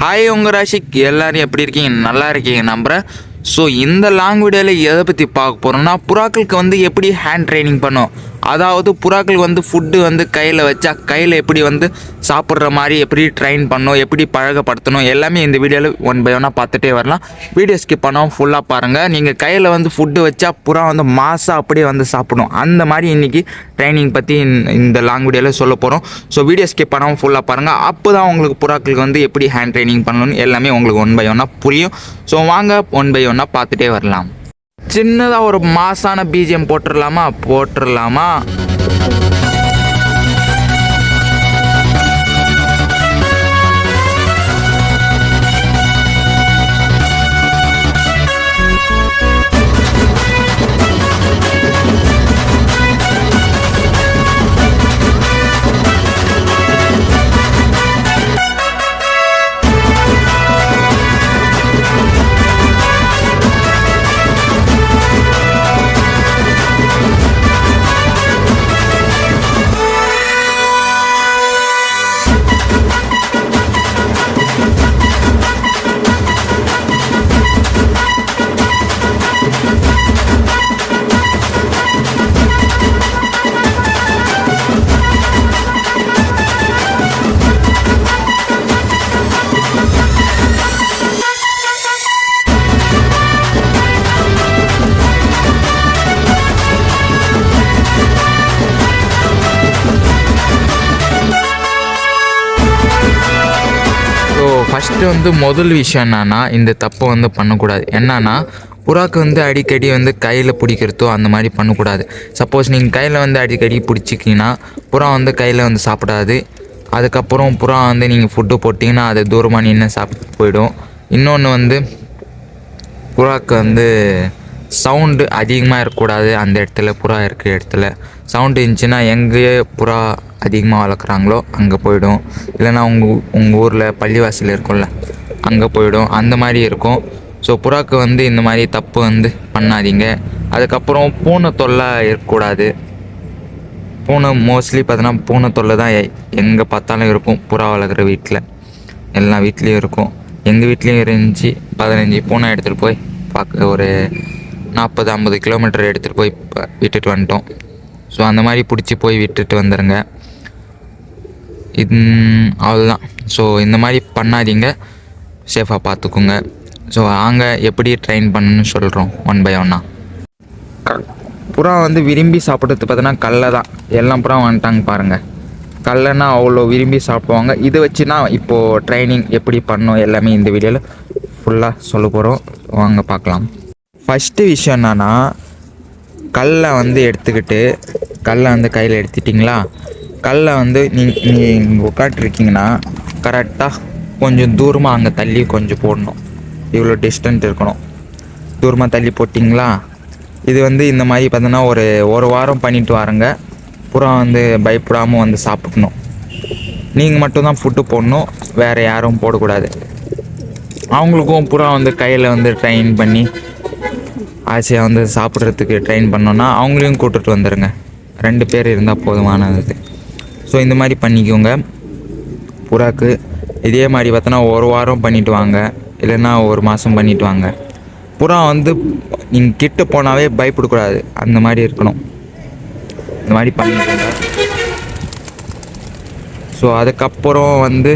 Hi உங்கள் ராசிக் எல்லோரும் எப்படி இருக்கீங்க? நல்லா இருக்கீங்க நம்புகிறேன் ஸோ இந்த லாங் வீடியோவில் எதை பற்றி பார்க்க போகிறோம்னா புறாக்களுக்கு வந்து எப்படி ஹேண்ட் ட்ரைனிங் பண்ணும்? அதாவது புறாக்கள் வந்து ஃபுட்டு வந்து கையில் வச்சா கையில் எப்படி வந்து சாப்பிட்ற மாதிரி எப்படி ட்ரைன் பண்ணணும் எப்படி பழகப்படுத்தணும் எல்லாமே இந்த வீடியோவில் ஒன் பை ஒன்னாக பார்த்துட்டே வரலாம். வீடியோ ஸ்கிப் பண்ணவும் ஃபுல்லாக பாருங்கள் நீங்கள் கையில் வந்து ஃபுட்டு வச்சா புறா வந்து மாசாக அப்படியே வந்து சாப்பிடும் அந்த மாதிரி இன்றைக்கி ட்ரைனிங் பற்றி இந்த லாங் வீடியோவில் சொல்ல போகிறோம் ஸோ வீடியோ ஸ்கிப் பண்ணாமல் ஃபுல்லாக பாருங்கள் அப்போ தான் உங்களுக்கு புறாக்களுக்கு வந்து எப்படி ஹேண்ட் ட்ரைனிங் பண்ணணும்னு எல்லாமே உங்களுக்கு ஒன் பை ஒன்னாக புரியும். ஸோ வாங்க ஒன் பை ஒன்னாக பார்த்துட்டே வரலாம். சின்னதாக ஒரு மாசான பிஜிஎம் போட்டுடலாமா போட்டுடலாமா ஃபஸ்ட்டு வந்து முதல் விஷயம் என்னன்னா இந்த தப்பை வந்து பண்ணக்கூடாது. என்னன்னா புறாக்கு வந்து அடிக்கடி வந்து கையில் பிடிக்கிறதோ அந்த மாதிரி பண்ணக்கூடாது. சப்போஸ் நீங்கள் கையில் வந்து அடிக்கடி பிடிச்சிக்கிங்கன்னா புறா வந்து கையில் வந்து சாப்பிடாது. அதுக்கப்புறம் புறா வந்து நீங்கள் ஃபுட்டு போட்டிங்கன்னா அதை தூரமாக நின்று சாப்பிட்டு போயிடும். இன்னொன்று வந்து புறாக்கு வந்து சவுண்டு அதிகமாக இருக்கக்கூடாது அந்த இடத்துல புறா இருக்கிற இடத்துல. சவுண்டு இருந்துச்சுன்னா எங்கேயே புறா அதிகமாக வளர்க்குறாங்களோ அங்கே போயிடும். இல்லைன்னா உங்கள் உங்கள் ஊரில் பள்ளிவாசல் இருக்கும்ல அங்கே போயிடும். அந்த மாதிரி இருக்கும். ஸோ புறாக்கு வந்து இந்த மாதிரி தப்பு வந்து பண்ணாதீங்க. அதுக்கப்புறம் பூனை தொல்லை இருக்கக்கூடாது. பூனை மோஸ்ட்லி பார்த்தோன்னா பூனை தொல்லை தான் எங்கே பார்த்தாலும் இருக்கும் புறா வளர்க்குற வீட்டில். எல்லா வீட்லேயும் இருக்கும். எங்கள் வீட்லேயும் இருந்துச்சு பதினஞ்சு பூனை எடுத்துகிட்டு போய் பார்க்க ஒரு நாற்பது ஐம்பது கிலோமீட்டர் எடுத்துகிட்டு போய் விட்டுட்டு வந்துட்டோம். ஸோ அந்த மாதிரி பிடிச்சி போய் விட்டுட்டு வந்துடுங்க இது அவ்வளோதான் ஸோ இந்த மாதிரி பண்ணாதீங்க. சேஃபாக பார்த்துக்குங்க ஸோ நாங்கள் எப்படி ட்ரெயின் பண்ணணும்னு சொல்கிறோம் ஒன் பை ஒன்னா புறா வந்து விரும்பி சாப்பிட்றது பார்த்தோன்னா கல்லை தான் எல்லாம் புறா வந்துட்டாங்க பாருங்கள் கடலைன்னா அவ்வளோ விரும்பி சாப்பிடுவாங்க. இதை வச்சு தான் இப்போது ட்ரைனிங் எப்படி பண்ணும் எல்லாமே இந்த வீடியோவில் ஃபுல்லாக சொல்ல போகிறோம் வாங்க பார்க்கலாம் ஃபஸ்ட்டு விஷயம் என்னன்னா கல்லை வந்து எடுத்துக்கிட்டு கல்லை வந்து கையில் எடுத்துட்டிங்களா? கல்லை வந்து நீங்கள் நீங்கள் உட்காந்துருக்கீங்கன்னா கரெக்டாக கொஞ்சம் தூரமாக அங்கே தள்ளி கொஞ்சம் போடணும். இவ்வளோ டிஸ்டன்ட் இருக்கணும். தூரமாக தள்ளி போட்டிங்களா? இது வந்து இந்த மாதிரி பார்த்தோன்னா ஒரு ஒரு வாரம் பண்ணிட்டு வரங்க. புறா வந்து பயப்படாமல் வந்து சாப்பிடணும். நீங்கள் மட்டும்தான் ஃபுட்டு போடணும். வேறு யாரும் போடக்கூடாது. அவங்களுக்கும் புறா வந்து கையில் வந்து ட்ரெயின் பண்ணி ஆசையாக வந்து சாப்பிட்றதுக்கு ட்ரெயின் பண்ணோன்னா அவங்களையும் கூட்டிட்டு வந்துடுங்க ரெண்டு பேர் இருந்தால் போதுமானது. ஸோ இந்த மாதிரி பண்ணிக்கோங்க. புறாக்கு இதே மாதிரி பார்த்தோன்னா ஒரு வாரம் பண்ணிட்டு வாங்க. இல்லைன்னா ஒரு மாதம் பண்ணிட்டு வாங்க. புறா வந்து நீங்கள் கிட்ட போனாவே பயப்படக்கூடாது. அந்த மாதிரி இருக்கணும். இந்த மாதிரி பண்ணிக்கோங்க. ஸோ அதுக்கப்புறம் வந்து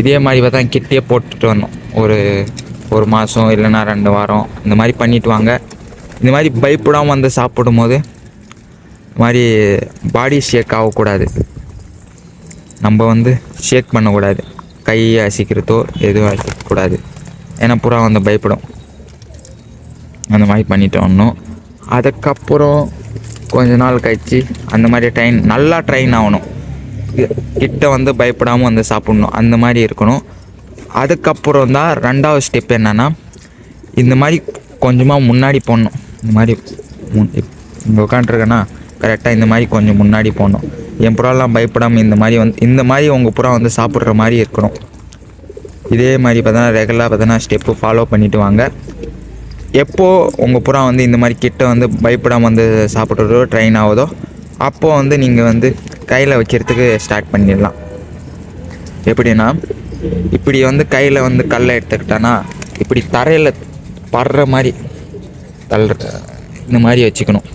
இதே மாதிரி பார்த்தா கிட்டே போட்டுட்டு வரணும். ஒரு ஒரு மாதம் இல்லைன்னா ரெண்டு வாரம். இந்த மாதிரி பண்ணிட்டு வாங்க. இந்த மாதிரி பயப்படாமல் வந்து சாப்பிடும் போது இந்த மாதிரி பாடி ஷேக் ஆகக்கூடாது. நம்ம வந்து ஷேக் பண்ணக்கூடாது. கையை அசிக்கிறதோ எதுவும் அசிக்கக்கூடாது. ஏன்னா புறா வந்து பயப்படும். அந்த மாதிரி பண்ணிட்டு வரணும். அதுக்கப்புறம் கொஞ்ச நாள் கழிச்சு அந்த மாதிரி ட்ரெயின் நல்லா ட்ரெயின் ஆகணும். கிட்ட வந்து பயப்படாமல் வந்து சாப்பிட்ணும். அந்த மாதிரி இருக்கணும். அதுக்கப்புறம் தான் ரெண்டாவது ஸ்டெப் என்னென்னா இந்த மாதிரி கொஞ்சமாக முன்னாடி போடணும் இந்த மாதிரி முன் இங்கே உட்காண்ட்ருக்கேன்னா கரெக்டாக இந்த மாதிரி கொஞ்சம் முன்னாடி போடணும் என் புறாலாம் பயப்படாமல் இந்த மாதிரி வந்து இந்த மாதிரி உங்கள் புறா வந்து சாப்பிட்ற மாதிரி இருக்கணும். இதே மாதிரி பார்த்தா ரெகுலராக பார்த்தோன்னா ஸ்டெப்பு ஃபாலோ பண்ணிட்டு வாங்க. எப்போது உங்கள் புறா வந்து இந்த மாதிரி கிட்ட வந்து பயப்படாமல் வந்து சாப்பிட்றதோ ட்ரெயின் ஆகுதோ அப்போது வந்து நீங்கள் வந்து கையில் வைக்கிறதுக்கு ஸ்டார்ட் பண்ணிடலாம். எப்படின்னா இப்படி வந்து கையில் வந்து கல்லை எடுத்துக்கிட்டோன்னா இப்படி தரையில் படுற மாதிரி தள்ளுற இந்த மாதிரி வச்சுக்கணும்.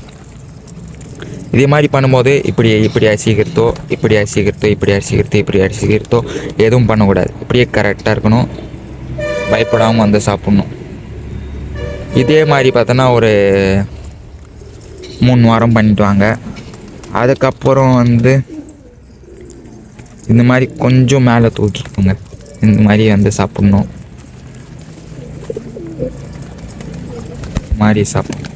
இதே மாதிரி பண்ணும்போது இப்படி இப்படி அசிக்கிறதோ இப்படி அசிக்கிறதோ இப்படி அசிக்கிறதோ இப்படி அசிக்கிறதோ எதுவும் பண்ணக்கூடாது. இப்படியே கரெக்டாக இருக்கணும். பயப்படாமல் வந்து சாப்பிட்ணும். இதே மாதிரி பார்த்தோன்னா ஒரு மூணு வாரம் பண்ணிட்டு வாங்க. அதுக்கப்புறம் வந்து இந்த மாதிரி கொஞ்சம் மேலே தூக்கிக்கோங்க. இந்த மாதிரி வந்து சாப்பிட்ணும். மாதிரி சாப்பிடணும்.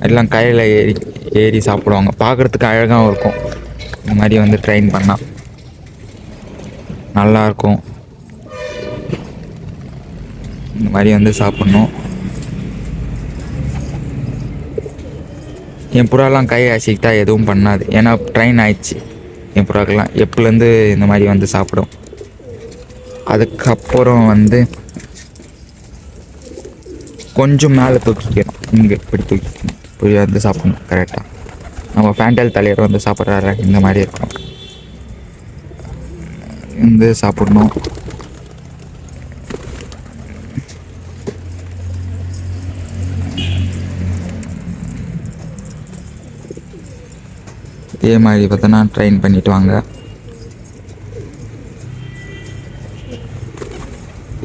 எல்லாம் கையில் ஏறி ஏறி சாப்பிடுவாங்க. பார்க்குறதுக்கு அழகாகவும் இருக்கும். இந்த மாதிரி வந்து ட்ரெயின் பண்ணால் நல்லாயிருக்கும் இந்த மாதிரி வந்து சாப்பிட்ணும். என் புறாலாம் கை அசைக்கிட்டா எதுவும் பண்ணாது. ஏன்னா ட்ரெயின் ஆயிடுச்சு. என் புறாக்கெல்லாம் எப்போலேருந்து இந்த மாதிரி வந்து சாப்பிடும். அதுக்கப்புறம் வந்து கொஞ்சம் மேலே தூக்கிக்கணும். இங்கே இப்படி தூக்கிக்கணும். இப்படி வந்து சாப்பிடணும் கரெக்டாக நம்ம ஃபேண்டல் தலைவர் வந்து சாப்பிட்றாரு இந்த மாதிரி இருக்கும் வந்து சாப்பிடணும். இதே மாதிரி பார்த்தோன்னா ட்ரெயின் பண்ணிட்டு வாங்க.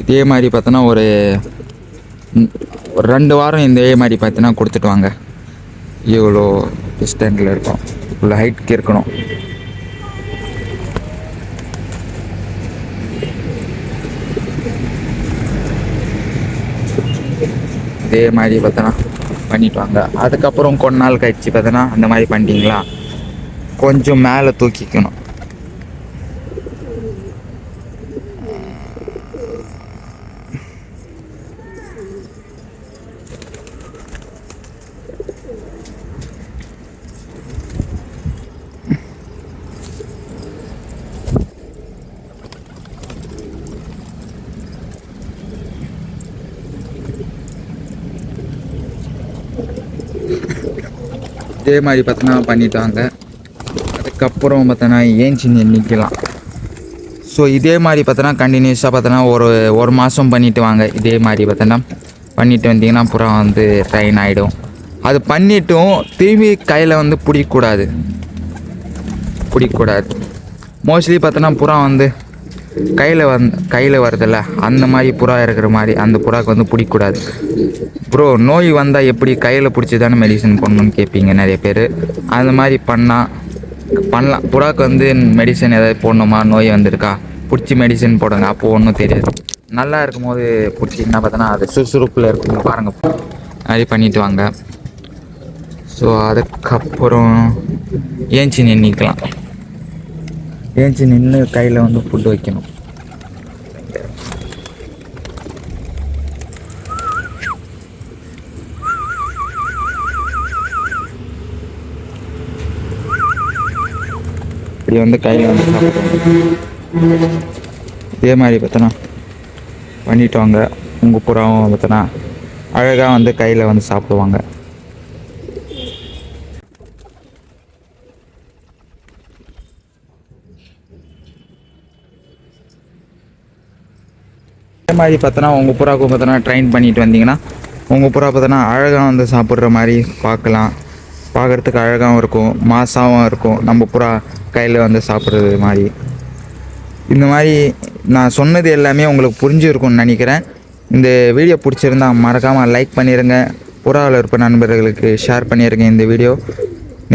இதே மாதிரி பார்த்தோன்னா ஒரு ஒரு ரெண்டு வாரம் இந்த மாதிரி பார்த்தீங்கன்னா கொடுத்துட்டு வாங்க. இவ்வளோ டிஸ்டன்ட்டில் இருக்கும்? இவ்வளோ ஹைட்க்கு இருக்கணும். இதே மாதிரி பார்த்தோன்னா பண்ணிட்டு வாங்க. அதுக்கப்புறம் கொஞ்ச நாள் கழிச்சு பார்த்தோன்னா அந்த மாதிரி பண்ணிட்டீங்களா? கொஞ்சம் மேலே தூக்கிக்கணும். இதே மாதிரி பார்த்தோன்னா பண்ணிட்டாங்க. அதுக்கப்புறம் பார்த்தோன்னா ஏஞ்சி நிற்கலாம் ஸோ இதே மாதிரி பார்த்தோன்னா கண்டினியூஸாக பார்த்தோன்னா ஒரு ஒரு மாதம் பண்ணிட்டு வாங்க. இதே மாதிரி பார்த்தோன்னா பண்ணிட்டு வந்தீங்கன்னா புறா வந்து ட்ரெயின் ஆகிடும் அது பண்ணிட்டும் திரும்பி கையில் வந்து பிடிக்கக்கூடாது. பிடிக்கக்கூடாது. மோஸ்ட்லி பார்த்தோன்னா புறா வந்து கையில் வந் கையில் வருதுல்ல? அந்த மாதிரி புறா இருக்கிற மாதிரி அந்த புறாவுக்கு வந்து பிடிக்கக்கூடாது ப்ரோ நோய் வந்தால் எப்படி கையில் பிடிச்சி தானே மெடிசன் பண்ணணும்னு கேட்பீங்க நிறைய பேர். அந்த மாதிரி பண்ணால் பண்ணலாம் புறாவுக்கு வந்து மெடிசன் ஏதாவது போடணுமா? நோய் வந்திருக்கா? பிடிச்சி மெடிசன் போடுங்க. அப்போது ஒன்றும் தெரியாது. நல்லா இருக்கும்போது பிடிச்சிங்கன்னா பார்த்தோன்னா அது சுறுசுறுப்பில் இருக்கும். பாருங்கள் மாதிரி பண்ணிட்டு வாங்க. ஸோ அதுக்கப்புறம் ஏஞ்சி நின்றுக்கலாம் ஏஞ்சி நின்று கையில் வந்து ஃபுட்டு வைக்கணும். இப்படி வந்து கையில் வந்து சாப்பிடுவோம். இதே மாதிரி பார்த்தோன்னா பண்ணிட்டு வாங்க உங்கள் புறாவும் பார்த்தோன்னா அழகாக வந்து கையில் வந்து சாப்பிடுவாங்க. அதே மாதிரி பார்த்தோன்னா உங்கள் புறாவுக்கு பார்த்தோன்னா ட்ரெயின் பண்ணிட்டு வந்தீங்கன்னா உங்கள் புறா பார்த்தோன்னா அழகாக வந்து சாப்பிட்ற மாதிரி பார்க்கலாம். பார்க்குறதுக்கு அழகாகவும் இருக்கும் மாசாகவும் இருக்கும். நம்ம புறா கையில் வந்து சாப்பிட்றது மாதிரி. இந்த மாதிரி நான் சொன்னது எல்லாமே உங்களுக்கு புரிஞ்சுருக்கும்னு நினைக்கிறேன். இந்த வீடியோ பிடிச்சிருந்தா மறக்காமல் லைக் பண்ணிடுங்க புறாவில் இருப்ப நண்பர்களுக்கு ஷேர் பண்ணிடுங்க இந்த வீடியோ.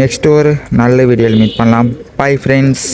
நெக்ஸ்ட் ஒரு நல்ல வீடியோவில் மீட் பண்ணலாம். Bye friends